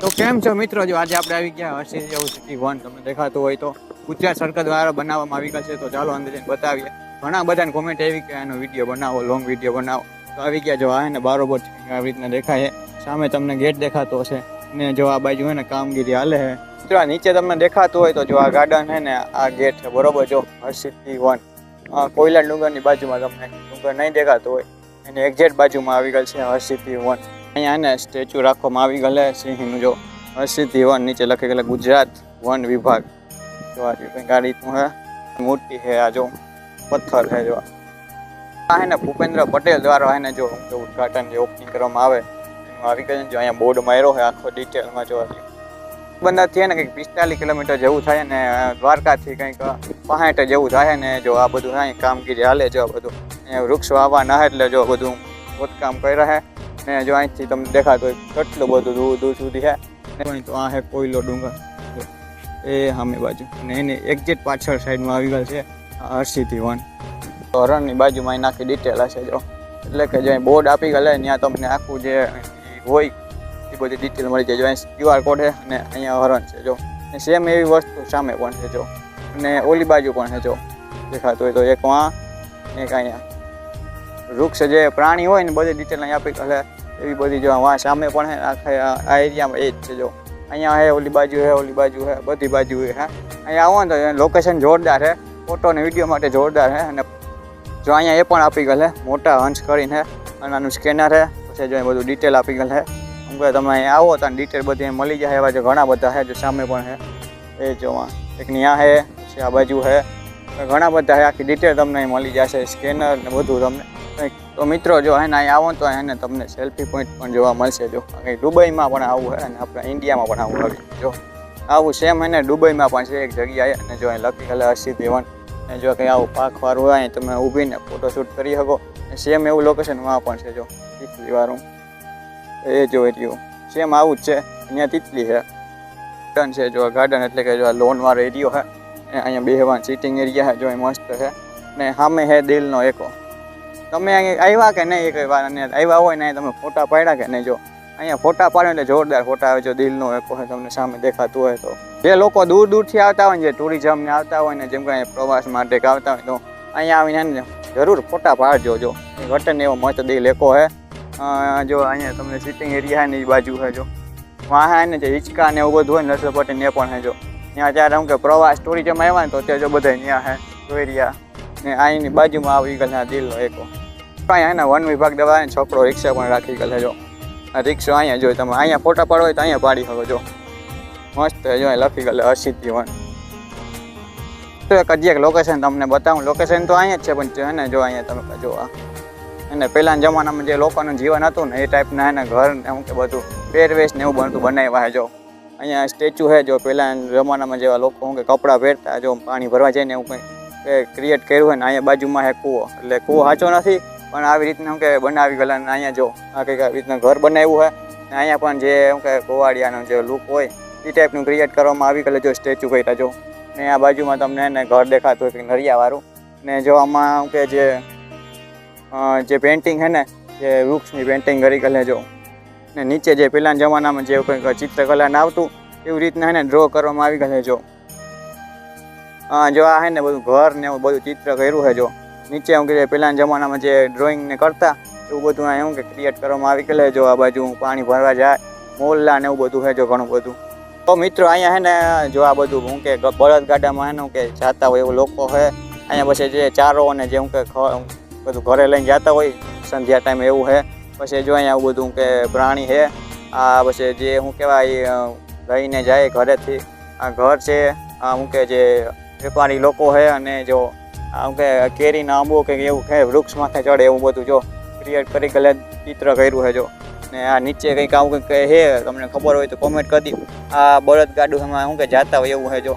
તો કેમ છો મિત્રો? જો આજે આપણે આવી ગયા હશે જેવું સિટી વન તમને દેખાતું હોય તો ગુજરાત સરકાર દ્વારા બનાવવામાં આવી ગયા છે. તો ચાલો અંદર જઈને બતાવીએ. ઘણા બધાને કોમેન્ટ આવી કે આનો વીડિયો બનાવો લોંગ વીડિયો બનાવો. તો આવી ગયા જો આ ને બરોબર આવી રીતના દેખાય સામે તમને ગેટ દેખાતો હશે. ને જો આ બાજુ હોય ને કામગીરી હાલે છે મિત્રો નીચે તમને દેખાતું હોય તો જો આ ગાર્ડન છે ને આ ગેટ છે બરોબર જો હર્ષિટી વન કોયલા ડુંગરની બાજુમાં તમને ડુંગર નહીં દેખાતું હોય. એની એક્ઝેક્ટ બાજુમાં આવી ગયેલ છે હર્ષિટી વન અહીંયા હે ને સ્ટેચ્યુ રાખવામાં આવી ગયેલ છે. સિંહનું જો હર્ષિટી વન નીચે લખી ગયેલા ગુજરાત વન વિભાગ. જો આ કંઈક આ રીતનું હે મૂર્તિ છે, આ જો પથ્થર છે, જો. આ હે ને ભૂપેન્દ્ર પટેલ દ્વારા હે ને જો જો ઉદઘાટન જે ઓપનિંગ કરવામાં આવે, એનું આવી ગયું છે. જો અહીંયા બોર્ડ માર્યો છે, આખો ડિટેલમાં જો બંધાથી હે ને કંઈક પિસ્તાલીસ કિલોમીટર જેવું થાય ને, દ્વારકાથી કંઈક પાંસઠ જેવું થાય ને, જો આ બધું અહીં કામગીરી હાલે જો આ બધું. અહીંયા વૃક્ષ વાવવાના હે એટલે જો બધું ખોદકામ કરી રહ્યા ને જો અહીંથી તમને દેખાતો હોય કેટલું બધું દૂર દૂર સુધી છે તો આ હે કોયલો ડુંગર. એ સામે બાજુ. અને એની એક્ઝેક્ટ પાછળ સાઈડમાં આવી ગયેલ છે હર્ષિથી વન તો હરણની બાજુમાં અહીં નાખી ડિટેલ હશે જો. એટલે કે જો બોર્ડ આપી ગયેલા ત્યાં તમને આખું જે હોય એ બધી ડિટેલ મળી જાય. જો અહીં ક્યુઆર કોડ છે અને અહીંયા હરણ છે જો. સેમ એવી વસ્તુ સામે પણ છે જો. અને ઓલી બાજુ પણ છે જો. દેખાતું હોય તો એક વાં એક અહીંયા. વૃક્ષ જે પ્રાણી હોય ને બધી ડિટેલ અહીં આપી એટલે એવી બધી જો વાં સામે પણ છે આખા આ એરિયામાં એ જ છે જો. અહીંયા હે, ઓલી બાજુ હે, ઓલી બાજુ હે, બધી બાજુ હે અહીંયા આવો ને તો લોકેશન જોરદાર છે ફોટો અને વીડિયો માટે જોરદાર છે અને જો અહીંયા એ પણ આપી ગયેલ છે મોટા હંસ કરીને છે અને આનું સ્કેનર છે પછી જો અહીં બધું ડિટેલ આપી ગયેલ છે એમ કે તમે અહીંયા આવો તો ડિટેલ બધી અહીં મળી જાય એવા જો ઘણા બધા છે જો સામે પણ છે એ જોવા એક ત્યાં છે પછી આ બાજુ છે ઘણા બધા છે આખી ડિટેલ તમને અહીં મળી જશે સ્કેનર ને બધું તમને. કંઈક તો મિત્રો, જો હે ને અહીં આવો તો એને તમને સેલ્ફી પોઈન્ટ પણ જોવા મળશે. જો, અહીં દુબઈમાં પણ આવું હે અને આપણા ઇન્ડિયામાં પણ આવું આવ્યું જો, આવું સેમ એને દુબઈમાં પણ છે એક જગ્યાએ. અને જો અહીં લખી હલે હસી દેવન. અને જો કંઈ આવું પાકવાર હોય, અહીં તમે ઊભીને ફોટોશૂટ કરી શકો. સેમ એવું લોકેશનમાં પણ છે, જો, તિતલી વાળું. એ જો રહ્યું. સેમ આવું જ છે. અહીંયા તીતલી છે ગાર્ડન છે, જો ગાર્ડન એટલે કે જો આ લોનવાળો એરિયો છે અહીંયા બેહવાનું સિટિંગ એરિયા છે જો અહીં મસ્ત છે ને સામે છે દિલનો એકો. તમે અહીં આવ્યા કે નહીં? એક વાર અને આવ્યા હોય ને તમે ફોટા પાડ્યા કે નહીં? જો, અહીંયા ફોટા પાડો એટલે જોરદાર ફોટા આવે જો દિલનો એક હોય, તમને સામે દેખાતું હોય તો. જે લોકો દૂર દૂરથી આવતા હોય જે ટુરિઝમને આવતા હોય ને, જેમ કે અહીંયા પ્રવાસ માટે આવતા હોય તો, અહીંયા આવીને જરૂર ફોટા પાડજો, જો. વટન એવો મસ્ત દિલ એકો હે. જો, અહીંયા તમને સિટિંગ એરિયા ને એ બાજુ છે જો. વાહ હે ને જે હિંચકા ને એવું બધું હોય ને લસરપટ્ટી ને પણ હે, જો. ત્યાં જ્યારે હું કે પ્રવાસ ટુરિઝમ આવ્યા ને તો ત્યાં જો બધા ત્યાં હે, જોઈ રહ્યા. ને અહીંની બાજુમાં આવી ગયેલા દિલનો એકો. કાંઈ અહીંના વન વિભાગ દવા છોકરો રિક્ષા પણ રાખી ગયેલા જો. આ રિક્ષો અહીંયા જોઈ, તમે અહીંયા ફોટા પાડો હોય તો અહીંયા પાડી શકો, જો. મસ્ત જો લખી ગયેલા હર્ષિત વન. તો એક હજી લોકેશન તમને બતાવું. લોકેશન તો અહીંયા જ છે, પણ એને જો, અહીંયા તમે જો આ અને પહેલાના જમાનામાં જે લોકોનું જીવન હતું ને, એ ટાઈપના એને ઘર ને એમ કે બધું પહેરવેશ ને એવું બનતું બનાવ્યા છે, જો. અહીંયા સ્ટેચ્યુ છે, જો, પહેલાના જમાનામાં જેવા લોકો શું કે કપડાં પહેરતા, જો, પાણી ભરવા જાય ને એવું કંઈ ક્રિએટ કર્યું હોય ને, અહીંયા બાજુમાં છે કૂવો. એટલે કૂવો સાચો નથી, પણ આવી રીતના શું કે બનાવી ગયેલા ને અહીંયા જો, આ કંઈક આવી રીતના ઘર બનાવ્યું હોય ને, અહીંયા પણ જે શું કે ગોવાડિયાનો જે લુક હોય એ ટાઈપનું ક્રિએટ કરવામાં આવી ગયેલું જો સ્ટેચ્યુ કર્યા જો. ને આ બાજુમાં તમને એને ઘર દેખાતું હોય નરિયાવાળું ને જો આમાં શું કે જે જે પેઇન્ટિંગ છે ને, જે વૃક્ષની પેઇન્ટિંગ કરી ગયેલે જો. ને નીચે જે પહેલાંના જમાનામાં જે કંઈક ચિત્રકલા આવતું, એવી રીતના એને ડ્રો કરવામાં આવી ગયેલે જો. જો આ હે ને બધું ઘર ને એવું બધું ચિત્ર કર્યું છે જો. નીચે હું કે પહેલાના જમાનામાં જે ડ્રોઈંગ ને કરતા, એવું બધું આ એવું કે ક્રિએટ કરવામાં આવી ગયેલે જો, આ બાજુ પાણી ભરવા જાય મોલ્લા ને એવું બધું છે જો ઘણું બધું. તો મિત્રો, અહીંયા છે ને જો આ બધું હું કે ગ- બળદ ગાડામાં છે ને હું કે જાતા હોય એવું લોકો છે અહીંયા પછી જે ચારો અને જે હું કે બધું ઘરે લઈને જતા હોય, સંધ્યા ટાઈમ એવું છે પછી જો અહીંયા આવું બધું કે પ્રાણી છે આ પછી જે શું કહેવાય લઈને જાય ઘરેથી. આ ઘર છે, આ શું કે જે વેપારી લોકો છે અને જો આમ કે કેરીના આંબો કે એવું કે વૃક્ષ માથે ચડે એવું બધું જો ક્રિએટ કરી ગયેલા ચિત્ર કર્યું છે જો. ને આ નીચે કંઈક આવું કંઈક હે, તમને ખબર હોય તો કોમેન્ટ કરી આ બળદ ગાડું એમાં શું કે જાતા હોય એવું છે જો.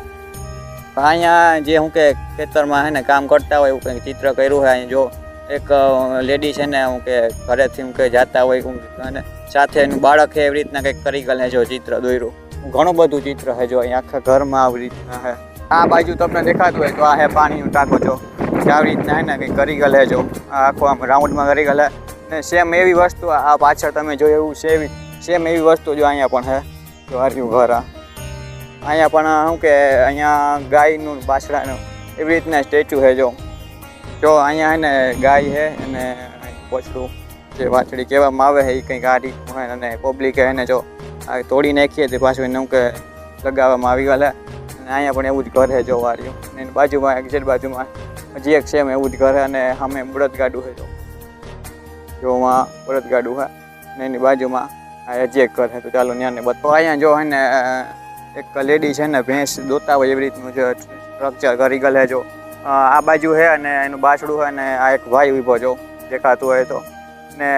અહીંયા જે શું કે ખેતરમાં છે ને કામ કરતા હોય એવું કંઈક ચિત્ર કર્યું હોય જો. એક લેડી છે ને હું કે ઘરેથી હું કે જાતા હોય હું અને સાથે એનું બાળક એવી રીતના કંઈક કરી ગયેલા જો ચિત્ર દોર્યું. ઘણું બધું ચિત્ર છે જો અહીં આખા ઘરમાં આવી રીતના છે આ બાજુ તમને દેખાતું હોય તો આ હે પાણીનું ટાંકો જો. આવી રીતના હે ને કંઈક કરી ગલે જો. આખો આમ રાઉન્ડમાં કરી ગલે. ને સેમ એવી વસ્તુ આ પાછળ તમે જો એવું સેમ સેમ એવી વસ્તુ જો અહીંયા પણ છે જો હાર્યું ઘર આ. અહીંયા પણ શું કે અહીંયા ગાયનું બાછડાનું એવી રીતના સ્ટેચ્યુ છે જો. જો અહીંયા હે ને ગાય છે અને પોછડું જે વાછડી કહેવામાં આવે છે એ કંઈક આ રીતનું અને પબ્લિકે એને જો. આ તોડી નાખીએ તે પાછું એને કે લગાવવામાં આવી અને અહીંયા પણ એવું જ ઘર છે જોવા રહ્યું અને એની બાજુમાં એક્ઝેટ બાજુમાં, હજી એક સેમ એવું જ ઘર અને સામે બળદગાડું છે જો. જોમાં બળદગાડું છે. અને એની બાજુમાં હજી એક ઘર છે. તો ચાલો ત્યાંને બતાવો. અહીંયા જો હે ને, એક લેડી છે ને ભેંસ દોતા હોય એવી રીતનું જે સ્ટ્રક્ચર કરી ગલે જો. આ બાજુ છે અને એનું બાછડું છે અને આ એક ભાઈ ઊભો જો, દેખાતું હોય તો. ને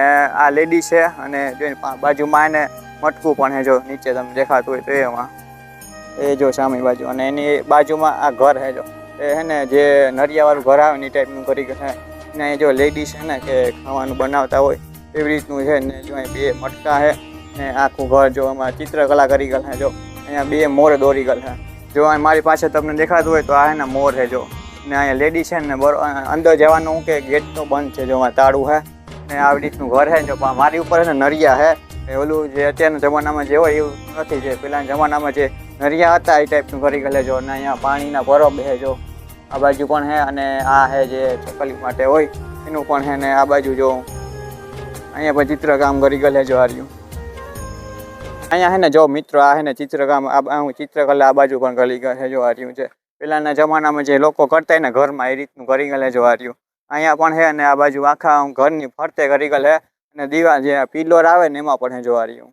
આ લેડી છે અને જો બાજુમાં એને મટકું પણ છે જો, નીચે તમને દેખાતું હોય તો એમાં. એ જો સામે બાજુ અને એની બાજુમાં આ ઘર છે જો. એ હે ને જે નરિયાવાળું ઘર આવે ને એ ટાઈપનું કરી છે ને જો લેડીઝ છે ને કે ખાવાનું બનાવતા હોય એવી રીતનું છે ને જો અહીં બે મટકા છે ને આખું ઘર જો આમાં ચિત્રકલા કરી ગયેલ છે જો. અહીંયા બે મોર દોરી ગયેલ છે જો અહીં મારી પાસે તમને દેખાતું હોય તો આ હે ને મોર છે જો. ને અહીંયા લેડી છે ને બરો અંદર જવાનું કે ગેટ તો બંધ છે જો તાળું છે ને આવી રીતનું ઘર છે જો મારી ઉપર છે ને નરિયા એ ઓલું જે અત્યારના જમાનામાં જે હોય એવું નથી જે, પેલાના જમાનામાં જે નરિયા હતા એ ટાઈપનું કરી ગયેલે જો, અને અહીંયા પાણીના ભરો છે જો. આ બાજુ પણ હે અને આ હે જે ચકલી માટે હોય, એનું પણ હે ને આ બાજુ જો. અહીંયા પણ ચિત્રકામ કરી ગયેલે જો હાર્યું અહીંયા હે ને જો મિત્રો, આ હે ને ચિત્રકામ, આ હું ચિત્રકલા આ બાજુ પણ કરી ગયા જો હાર્યું છે. પહેલાંના જમાનામાં જે લોકો કરતા ને ઘરમાં એ રીતનું કરી ગયેલે જો હાર્યું અહીંયા પણ હે અને આ બાજુ આખા ઘરની ફરતે કરી ગયેલે અને દીવા જે પિલ્લોર આવે ને એમાં પણ હે જો હાર્યું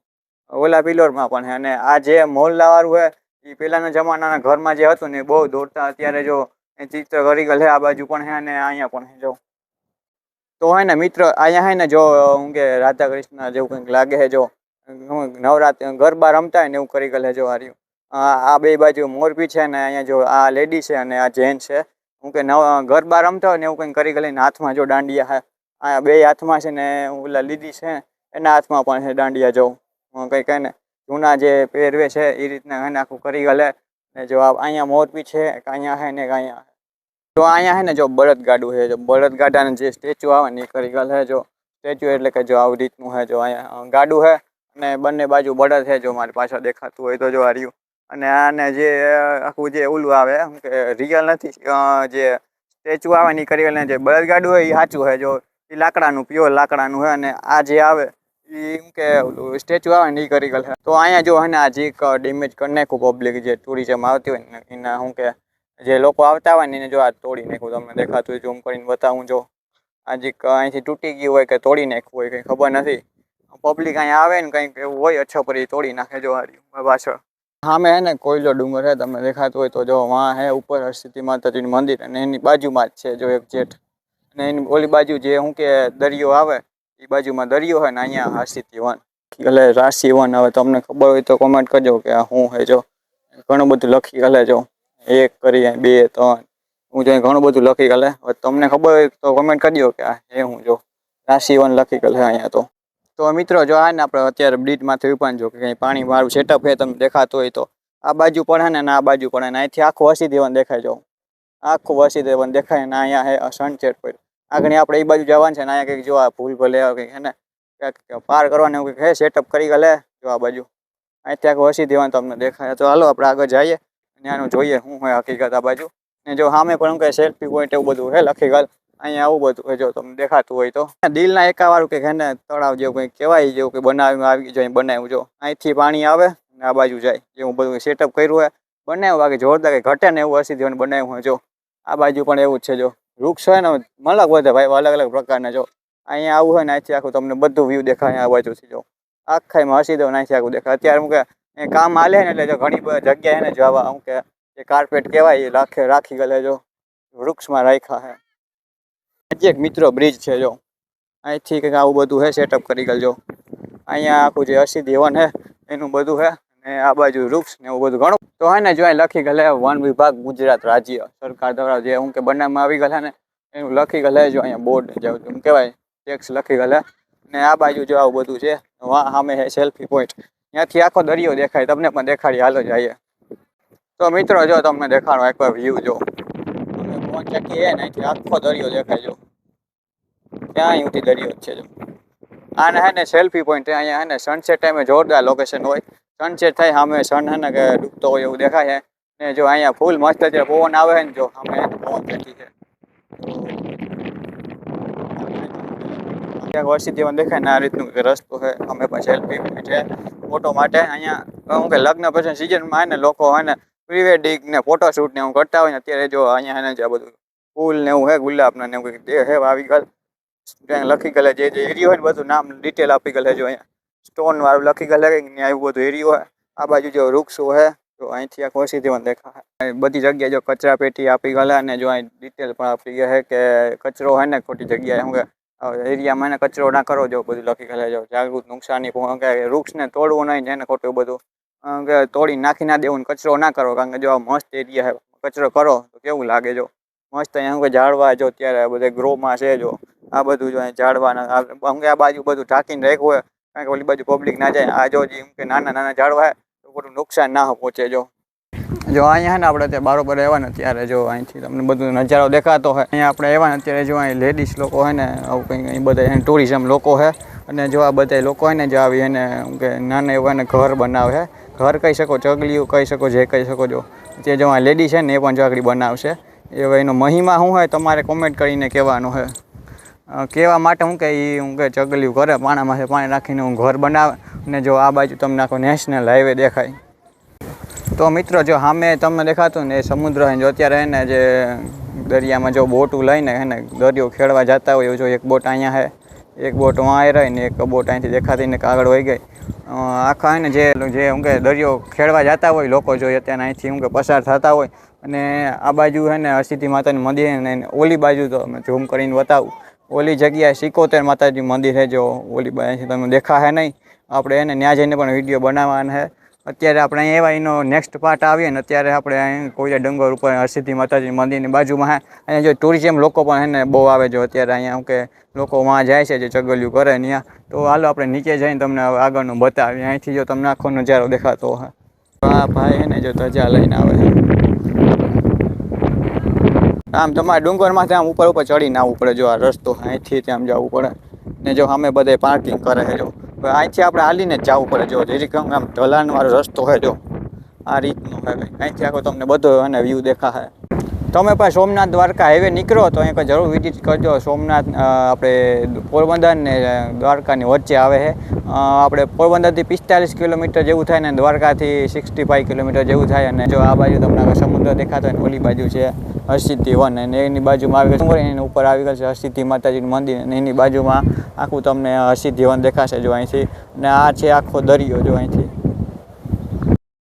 ઓલા પિલ્લોરમાં પણ છે. અને આ જે મોહલ્લાવાળું છે એ પેલાના જમાનાના ઘરમાં જે હતું ને બહુ દોડતા અત્યારે જો એ ચિત્ર કરી ગયેલ આ બાજુ પણ છે અને અહીંયા પણ હે જો. તો હે ને મિત્ર, અહીંયા હે ને જો, હું કે રાધા કૃષ્ણ જેવું કંઈક લાગે છે, જો. નવરાત્ર, ગરબા રમતા હોય ને એવું કરી ગયેલ જો, આ આ બે બાજુ મોરબી છે ને અહીંયા જો આ લેડી છે અને આ જેન છે. હું કે નવ, ગરબા રમતા હોય ને એવું કંઈક કરી ગયેલી હાથમાં જો દાંડિયા હે આ બે હાથમાં છે ને ઓલા લીધી છે, એના હાથમાં પણ છે દાંડિયા, જો. કંઈક હે ને જૂના જે પહેરવે છે એ રીતના હે ને આખું કરી ગયેલે ને જો અહીંયા મોરપી છે કે અહીંયા હે ને અહીંયા જો અહીંયા હે ને જો બળદગાડું છે જો બળદગાડાને જે સ્ટેચ્યુ આવે ને એ કરી ગયેલ જો. સ્ટેચ્યુ એટલે કે જો આવી રીતનું છે જો અહીંયા ગાડું છે અને બંને બાજુ બળદ છે જો મારી પાછળ દેખાતું હોય તો જો આ રહ્યું. અને આને જે આખું જે ઓલું આવે, એમ કે રિયલ નથી જે સ્ટેચ્યુ આવે ને એ કરી જે બળદગાડું હોય એ સાચું છે જો. એ લાકડાનું પ્યોર લાકડાનું હોય અને આ જે આવે એમ કે ઓલું સ્ટેચ્યુ આવે ને એ કરી ગયેલા. તો અહીંયા જો હે ને આ જે ડેમેજ કરી નાખ્યું પબ્લિક જે ટુરિઝમ આવતી હોય ને એના શું કે જે લોકો આવતા હોય ને એને જો આ તોડી નાખ્યું. તમને દેખાતું હોય ઝૂમ કરીને બતાવું જો. આ અહીંથી તૂટી ગયું હોય કે તોડી નાખ્યું હોય કંઈ ખબર નથી. પબ્લિક અહીંયા આવે ને કંઈક એવું હોય, અચ્છા તોડી નાખે જો રહ્યું પાછળ. સામે હે ને કોયલો ડુંગર હે, તમને દેખાતું હોય તો જો વાં હે, ઉપર હરસિદ્ધિ માતાજીનું મંદિર અને એની બાજુમાં જ છે જો એક જેઠ. અને એની ઓલી બાજુ જે શું કે દરિયો આવે એ બાજુમાં દરિયો હોય ને અહીંયા હરસિદ્ધિ વન. એટલે રાશિ વન, હવે તમને ખબર હોય તો કોમેન્ટ કરજો કે આ શું હે જો. ઘણું બધું લખી ગલે જો. એક કરી બે, ત્રણ. હું જો ઘણું બધું લખી ગલે. હવે તમને ખબર હોય તો કોમેન્ટ કરજો કે આ હે હું જો. રાશિ વન લખી ગલે અહીંયા તો. તો મિત્રો, જો આ ને આપણે અત્યારે બ્રિજમાંથી ઉપાન જો કે કંઈ પાણી મારું સેટઅપ છે તમને દેખાતું હોય તો. આ બાજુ પણ હે ને આ બાજુ પણ હે ને. અહીંથી આખું હસી દેવાનું દેખાય જો. આખું હસી દેવાનું દેખાય ને અહીંયા હે સનસેટ પર આગળ આપણે એ બાજુ જવાનું છે ને અહીંયા કંઈક જો આ ભૂલ ભલે કંઈક, હે ને? કંઈક પાર કરવાનું કંઈક, હે સેટઅપ કરી ગલે જો આ બાજુ. અહીંથી આખું વસી દેવાનું તમને દેખાય. તો હાલો, આપણે આગળ જઈએ. અને આનું જોઈએ શું હોય હકીકત આ બાજુ. ને જો સામે પણ કંઈ સેલ્ફી પોઈન્ટ એવું બધું, હે, લખી ગયેલ. અહીંયા આવું બધું હોય જો તમને દેખાતું હોય તો. દિલના એકાવાળું કંઈક ને, તળાવ જેવું કંઈક કહેવાય જેવું કંઈ બનાવ્યું આવી જાય બનાવ્યું જો, અહીંથી પાણી આવે ને આ બાજુ જાય. જેવું બધું સેટઅપ કર્યું હોય, બનાવ્યું બાકી જોરદાર કંઈ ઘટે ને એવું હસી દેવાનું બનાવ્યું હોય, જો. આ બાજુ પણ એવું જ છે, જો. વૃક્ષ હોય ને, મલક વધે ભાઈ અલગ અલગ પ્રકારના જો. અહીંયા આવું હોય ને અહીંથી આખું તમને બધું વ્યૂ દેખાય આ બાજુથી જો. આખામાં હસી દઉં અહીંથી આખું દેખાય. અત્યારે હું કે કામ હાલે ને એટલે જો ઘણી જગ્યાએ ને જવા હું કે કાર્પેટ કહેવાય, એ રાખે, રાખી ગયેલા જો વૃક્ષમાં રાખ્યા હે. હજી એક મિત્રો બ્રિજ છે જો. અહીંથી કંઈક આવું બધું હે સેટઅપ કરી ગયેલ જો. અહીંયા આખું જે હસી દેવન હે, એનું બધું હે. ને આ બાજુ વૃક્ષ ને એવું બધું ઘણું. તો હે ને જો લખી ગલે વન વિભાગ ગુજરાત રાજ્ય. સરકાર દ્વારા જે હું કે બનાવવામાં આવી ગયેલા ને, એનું લખી ગલે જો અહીંયા બોર્ડ જાવ શું કહેવાય. ટેક્સ લખી ગયેલા ને આ બાજુ જો આવું બધું છે સામે હે સેલ્ફી પોઈન્ટ ત્યાંથી આખો દરિયો દેખાય, તમને પણ દેખાડી હાલો જઈએ તો મિત્રો, જો તમને દેખાડો એકવાર વ્યૂ જો. તમે ફોન ચેકી ને આખો દરિયો દેખાય જો. ત્યાં અહીંથી દરિયો જ છે જો. આને હે ને સેલ્ફી પોઈન્ટ અહીંયા હે ને સનસેટ ટાઈમે જોરદાર લોકેશન હોય. સનસેટ થાય, સામે સન હે ને કે ડૂબતો હોય એવું દેખાય છે. ને જો અહીંયા ફૂલ મસ્ત છે પવન આવે છે ને, જો સામે પવન થતી છે. ક્યાંક વર્ષી જીવન દેખાય ને, આ રીતનું કંઈક રસ્તો છે. અમે પણ સેલ્ફી છે. ફોટો માટે અહીંયા, હું કે લગ્ન પછી સિઝનમાં ને લોકો હે ને પ્રી વેડિંગ ને ફોટોશૂટ ને એવું કરતા હોય ને, અત્યારે જો અહીંયા હે ને, જે આ બધું ફૂલ ને એવું હે ગુલાબ ને એવું કંઈક દે હે આવી ગયેલ. ત્યાં લખી ગયેલા જે જે એરિયો હોય ને, બધું નામ ડિટેલ આપી ગયેલ છે જો અહીંયા. સ્ટોન વાળું લખી ગયેલ કે ત્યાં એવું બધું એરિયો હોય, આ બાજુ જો વૃક્ષો હે, તો અહીંથી આ વર્ષી જીવન દેખાય. બધી જગ્યાએ જો કચરા પેટી આપી ગયેલા અને જો અહીં ડિટેલ પણ આપી ગયા કે કચરો હોય ને ખોટી જગ્યાએ શું એરિયામાં એને કચરો ના કરો જો બધું લખી ગયેલા જો જાગૃત, નુકસાની પણ કે વૃક્ષને તોડવું નહીં ને ખોટું બધું કે તોડી નાખી ના દેવું કચરો ના કરો, કારણ કે જો આ મસ્ત એરિયા છે કચરો કરો તો કેવું લાગે જો? મસ્ત અહીંયા કે ઝાડવા જો ત્યારે બધે ગ્રોમાં છે જો, આ બધું જો અહીં ઝાડવાના આ બાજુ બધું ઢાંકીને રાખ્યું હોય કારણ કે ઓલી બાજુ પબ્લિક ના જાય આ જો એમ કે નાના નાના ઝાડવા તો ખોટું નુકસાન ના પહોંચે જો. જો અહીંયા ને આપણે ત્યાં બારોબર આવ્યા ને ત્યારે જો અહીંથી તમને બધું નજારો દેખાતો હોય અહીંયા આપણે આવ્યા ને અત્યારે જો અહીં લેડીઝ લોકો હોય ને આવું કંઈ અહીં બધા ટુરિઝમ લોકો છે અને જો આ બધા લોકો હોય ને જે આવી એને કે નાના એવા એને ઘર બનાવે ઘર કહી શકો ચગલીઓ કહી શકો જે કહી શકો જો. તે જો આ લેડીઝ છે ને એ પણ આગળ બનાવશે. એ એનો મહિમા શું હોય તમારે કોમેન્ટ કરીને કહેવાનું અ, કહેવા માટે હું કે એ હું કે ચગલિયું કરે પાણામાંથી પાણી રાખીને હું ઘર બનાવે અને જો આ બાજુ તમને આખો નેશનલ હાઈવે દેખાય. તો મિત્રો, જો સામે તમને દેખાતું ને એ સમુદ્ર જો અત્યારે એને જે દરિયામાં જો બોટું લઈને એને દરિયો ખેડવા જતા હોય જો એક બોટ અહીંયા હે એક બોટ વાંય રહી ને એક બોટ અહીંથી દેખાતી ને આગળ વહી ગઈ. આખા એને જે જે હું કે દરિયો ખેડવા જતા હોય, લોકો જો અત્યારે અહીંથી હું કે પસાર થતા હોય, અને આ બાજુ હે ને હરસિદ્ધિ માતાની મંદિર ને, ઓલી બાજુ તો અમે ઝૂમ કરીને બતાવું. ઓલી જગ્યાએ સિકોતેર માતાજી મંદિર છે જો ઓલી બાજુ તમને દેખાશે નહીં. આપણે એને ત્યાં જઈને પણ વીડિયો બનાવવાના છે. અત્યારે આપણે અહીંયા એવા એનો નેક્સ્ટ પાર્ટ આવીએ ને અત્યારે આપણે અહીં કોઈ ડુંગર ઉપર હરસિદ્ધિ માતાજી મંદિરની બાજુમાં હે અહીંયા જો ટુરિઝમ લોકો પણ એને બહુ આવે જો અત્યારે અહીંયા કે લોકો વાં જાય છે જે ચગલિયું કરે ત્યાં તો હાલો આપણે નીચે જઈને તમને આગળનું બતાવીએ. અહીંથી જો તમને આખો નજારો દેખાતો હોય આ ભાઈ એને જો ધજા લઈને આવે છે. આમ તમારે ડુંગરમાંથી આમ ઉપર ઉપર ચડીને આવવું પડે જો આ રસ્તો અહીંથી ત્યાં જવું પડે. ને જો અમે બધે પાર્કિંગ કરે છે જો. અહીંથી આપણે હાલીને જ જવું પડે જો. જેથી આમ ઢલાણવાળો રસ્તો છે જો. આ રીતનો કંઈક અહીંથી આખો તમને બધો અને વ્યૂ દેખાશે. તમે પણ સોમનાથ દ્વારકા હાઈવે નીકળો તો અહીંયા જરૂર વિઝિટ કરજો. સોમનાથ આપણે પોરબંદર ને દ્વારકાની વચ્ચે આવે છે. આપણે પોરબંદરથી પિસ્તાલીસ કિલોમીટર જેવું થાય ને દ્વારકાથી સિક્સટી ફાઈવ કિલોમીટર જેવું થાય અને જો આ બાજુ તમને સમુદ્ર દેખાતો હોય ઓલી બાજુ છે હસ્તિથી વન અને એની બાજુમાં આવી ગયું એની ઉપર આવી ગયું છે હસ્તિથી માતાજીનું મંદિર અને એની બાજુમાં આખું તમને હસ્તિથી વન દેખાશે જો અહીંથી. અને આ છે આખો દરિયો જો અહીંથી.